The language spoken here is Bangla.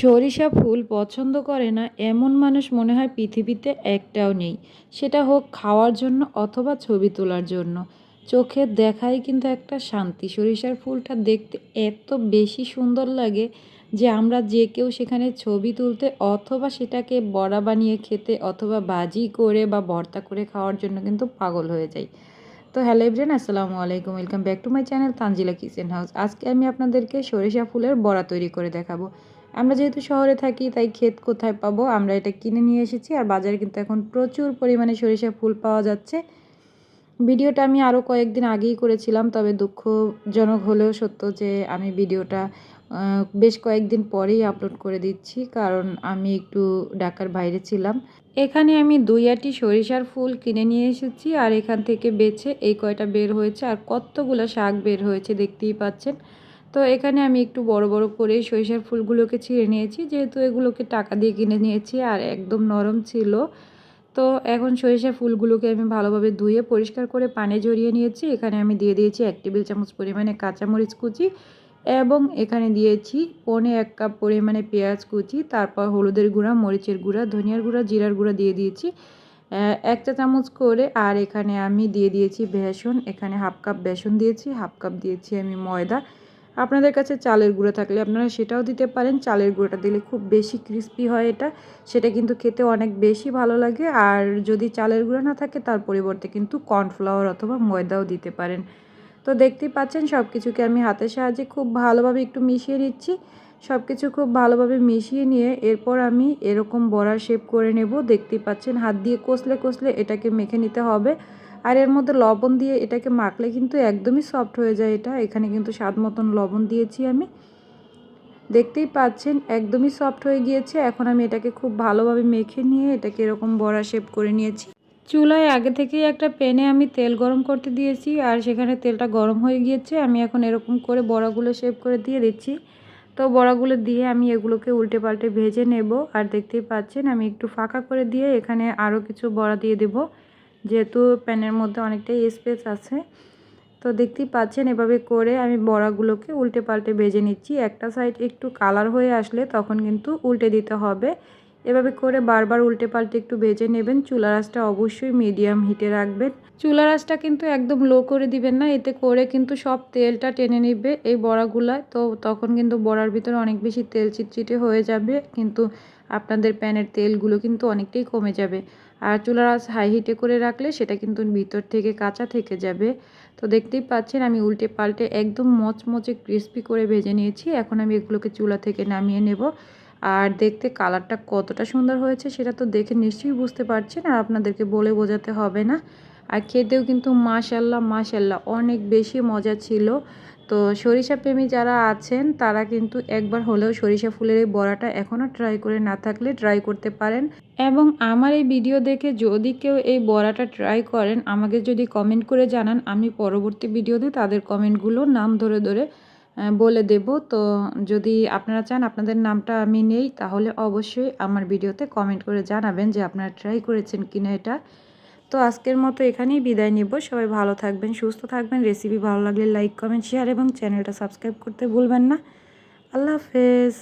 সরিষা ফুল পছন্দ করে না, এমন মানুষ মনে হয় পৃথিবীতে একটাও নেই। সেটা হোক খাওয়ার জন্য অথবা ছবি তোলার জন্য। চোখের দেখাই কিন্তু একটা শান্তি। সরিষার ফুলটা দেখতে এত বেশি সুন্দর লাগে যে আমরা যে কেউ সেখানে ছবি তুলতে অথবা সেটাকে বড়া বানিয়ে খেতে অথবা বাজি করে বা ভর্তা করে খাওয়ার জন্য কিন্তু পাগল হয়ে যাই। তো হ্যালো এভরিয়ান আসসালামু আলাইকুম। Welcome back to my channel Tanzila kitchen house. আজকে আমি আপনাদেরকে সরিষা ফুলের বড়া তৈরি করে দেখাবো। আমরা যেহেতু শহরে থাকি, তাই ক্ষেত কোথায় পাবো? আমরা এটা কিনে নিয়ে এসেছি। আর বাজারে কিন্তু এখন প্রচুর পরিমাণে সরিষা ফুল পাওয়া যাচ্ছে। ভিডিওটা আমি আরও কয়েকদিন আগেই করেছিলাম, তবে দুঃখজনক হলেও সত্য যে আমি ভিডিওটা বেশ কয়েকদিন পরেই আপলোড করে দিচ্ছি, কারণ আমি একটু ঢাকার বাইরে ছিলাম। এখানে আমি দুই আটি সরিষার ফুল কিনে নিয়ে এসেছি, আর এখান থেকে বেছে এই কয়টা বের হয়েছে, আর কতগুলো শাক বের হয়েছে দেখতেই পাচ্ছেন। তো এখানে আমি একটু বড় বড় করে সরিষার ফুলগুলোকে ছিঁড়ে নিয়েছি। যেহেতু এগুলোকে টাকা দিয়ে কিনে নিয়েছি আর একদম নরম ছিল, তো এখন সরিষার ফুলগুলোকে আমি ভালোভাবে ধুয়ে পরিষ্কার করে পানে জড়িয়ে নিয়েছি। এখানে আমি দিয়ে দিয়েছি এক টেবিল চামচ পরিমাণে কাঁচামরিচ কুচি এবং এখানে দিয়েছি পনে এক কাপ পরিমাণে পেঁয়াজ কুচি, তারপর হলুদের গুঁড়া, মরিচের গুঁড়া, ধনিয়ার গুঁড়া, জিরার গুঁড়া দিয়ে দিয়েছি। এক চা চামচ করে আর এখানে আমি দিয়ে দিয়েছি বেসন। এখানে হাফ কাপ বেসন দিয়েছি, হাফ কাপ দিয়েছি আমি ময়দা। আপনাদের কাছে চালের গুঁড়ো থাকলে আপনারা সেটাও দিতে পারেন। চালের গুঁড়োটা দিলে খুব বেশি ক্রিস্পি হয় এটা। সেটা কিন্তু খেতে অনেক বেশি ভালো লাগে। আর যদি চালের গুঁড়ো না থাকে, তার পরিবর্তে কিন্তু কর্নফ্লাওয়ার অথবা ময়দাও দিতে পারেন। তো দেখতেই পাচ্ছেন সব কিছুকে আমি হাতের সাহায্যে খুব ভালোভাবে একটু মিশিয়ে নিচ্ছি। সব কিছু খুব ভালোভাবে মিশিয়ে নিয়ে এরপর আমি এরকম বড়ার শেপ করে নেব। দেখতেই পাচ্ছেন, হাত দিয়ে কষলে কষলে এটাকে মেখে নিতে হবে। আর এর মধ্যে লবণ দিয়ে এটাকে মাখলে কিন্তু একদমই সফট হয়ে যায় এটা। এখানে কিন্তু স্বাদ মতন লবণ দিয়েছি আমি। দেখতেই পাচ্ছেন, একদমই সফট হয়ে গিয়েছে। এখন আমি এটাকে খুব ভালোভাবে মেখে নিয়ে এটাকে এরকম বড়া শেপ করে নিয়েছি। চুলায় আগে থেকেই একটা প্যানে আমি তেল গরম করতে দিয়েছি আর সেখানে তেলটা গরম হয়ে গিয়েছে। আমি এখন এরকম করে বড়াগুলো শেপ করে দিয়ে দিচ্ছি। তো বড়াগুলো দিয়ে আমি এগুলোকে উল্টে পাল্টে ভেজে নেব। আর দেখতেই পাচ্ছেন, আমি একটু ফাঁকা করে দিয়ে এখানে আরও কিছু বড়া দিয়ে দেবো। যেহেতু প্যানের মধ্যে অনেকটাই স্পেস আছে, তো দেখতেই পাচ্ছেন এভাবে করে আমি বড়াগুলোকে উল্টে পাল্টে ভেজে নিচ্ছি। একটা সাইড একটু কালার হয়ে আসলে তখন কিন্তু উল্টে দিতে হবে। এভাবে করে বারবার উল্টে পাল্টে একটু ভেজে নেবেন। চুলা রাসটা অবশ্যই মিডিয়াম হিটে রাখবেন। চুলা রাসটা কিন্তু একদম লো করে দিবেন না, এতে করে কিন্তু সব তেলটা টেনে নিবে। এই বড়াগুলায় তো তখন কিন্তু বড়ার ভিতরে অনেক বেশি তেল চিটচিটে হয়ে যাবে, কিন্তু আপনাদের প্যানের তেলগুলো কিন্তু অনেকটাই কমে যাবে। আর চুলার আঁচ হাই হিটে করে রাখলে সেটা কিন্তু ভিতর থেকে কাঁচা থেকে যাবে। তো দেখতেই পাচ্ছেন, আমি উল্টে পাল্টে একদম মচমচে ক্রিস্পি করে ভেজে নিয়েছি। এখন আমি এগুলোকে চুলা থেকে নামিয়ে নেব। আর দেখতে কালারটা কতটা সুন্দর হয়েছে সেটা তো দেখে নিশ্চয়ই বুঝতে পারছেন আর আপনাদেরকে বলে বোঝাতে হবে না। আর খেতেও কিন্তু মাশাল্লাহ মাশাল্লাহ অনেক বেশি মজা ছিল। তো সরিষা প্রেমী যারা আছেন, তারা কিন্তু একবার হলেও সরিষা ফুলের এই বড়াটা এখনও ট্রাই করে না থাকলে ট্রাই করতে পারেন। এবং আমার এই ভিডিও দেখে যদি কেউ এই বড়াটা ট্রাই করেন, আমাকে যদি কমেন্ট করে জানান, আমি পরবর্তী ভিডিওতে তাদের কমেন্টগুলো নাম ধরে ধরে বলে দেব। তো যদি আপনারা চান, আপনাদের নামটা আমি নেই, তাহলে অবশ্যই আমার ভিডিওতে কমেন্ট করে জানাবেন যে আপনারা ট্রাই করেছেন কিনা এটা। তো আজকের মতো এখানেই বিদায় নিব। সবাই ভালো থাকবেন, সুস্থ থাকবেন। রেসিপি ভালো লাগলে লাইক কমেন্ট শেয়ার এবং চ্যানেলটা সাবস্ক্রাইব করতে ভুলবেন না। আল্লাহ হাফেজ।